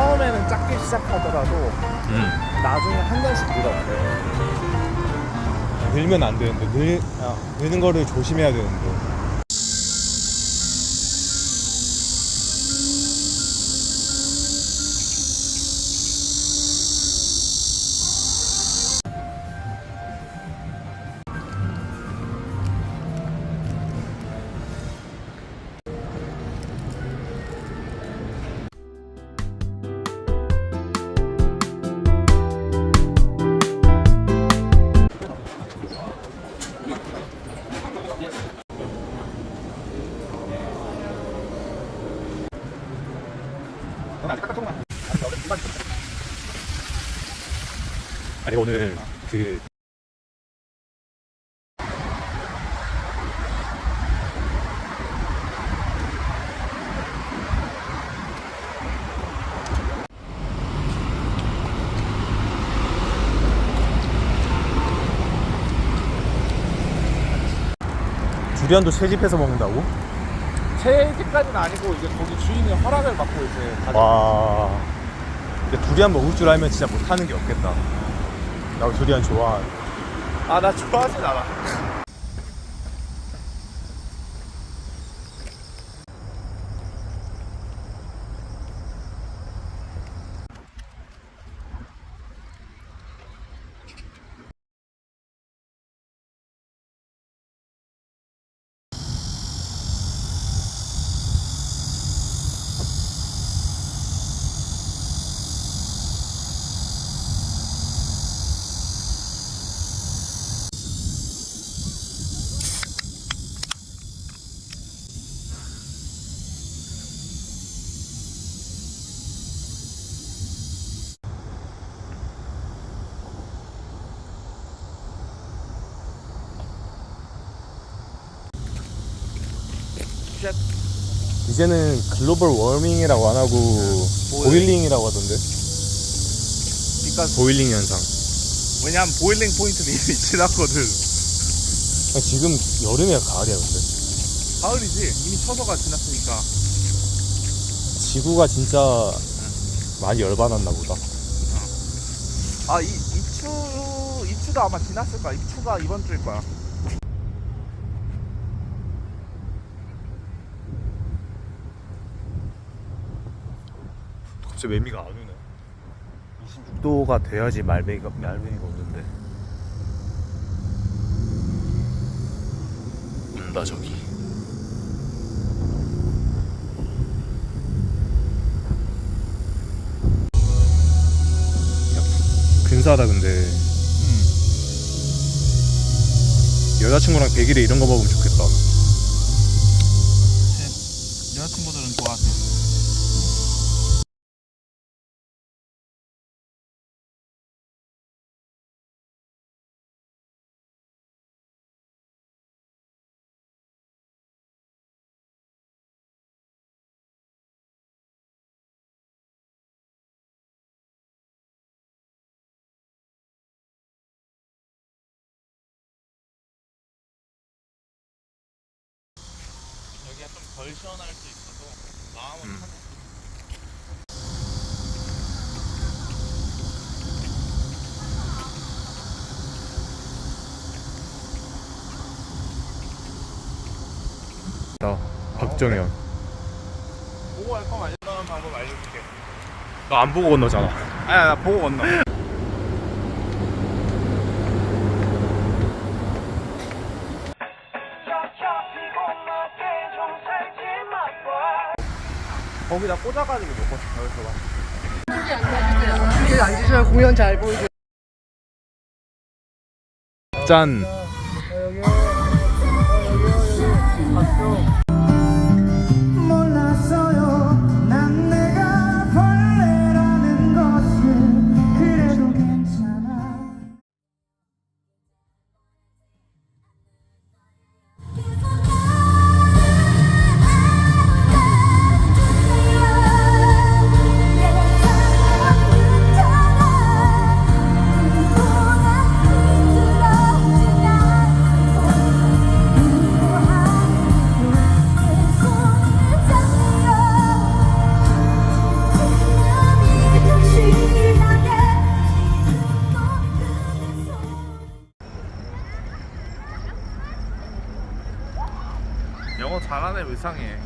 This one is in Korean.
처음에는 작게 시작하더라도 음. 나중에 한 잔씩 늘어요. 늘면 안 되는데 늘 아, 느는 거를 조심해야 되는데. 아니 오늘 그 두리안도 채집해서 먹는다고? 채집까지는 아니고 이제 거기 주인의 허락을 받고 이제 가져. 와. 근데 두리안 먹을 줄 알면 진짜 못하는 게 없겠다. 나 두리안 좋아. 아나 좋아하진 않아. 쉣. 이제는 글로벌 워밍이라고 안 하고 보일링이라고 하던데. 그러니까 보일링 현상. 왜냐면 보일링 포인트는 이미 지났거든. 아니, 지금 여름이야 가을이야 근데. 가을이지 이미 처서가 지났으니까. 지구가 진짜 많이 열받았나 보다. 아 이 입추 입추도 아마 지났을 거야. 입추가 이번 주일 거야. 갑자기 매미가 안 오네. 26도가 돼야지 말매미가 말매미가 오는데. 온다 저기. 야, 근사하다 근데. 여자친구랑 100일에 이런 거 먹으면 좋겠다. 덜 시원할 수 있어도 마음은 음. 편해. 나 박정현. 보고 할 거면 알려는 방법 알려줄게. 너 안 보고 건너잖아. 아야 나 보고 건너. 거기다 꽂아가지고 먹고 싶어 여기서 봐. 뒤에 앉으셔야 공연 잘 보이죠. 짠. 몰랐어요 영어 잘하네 의상해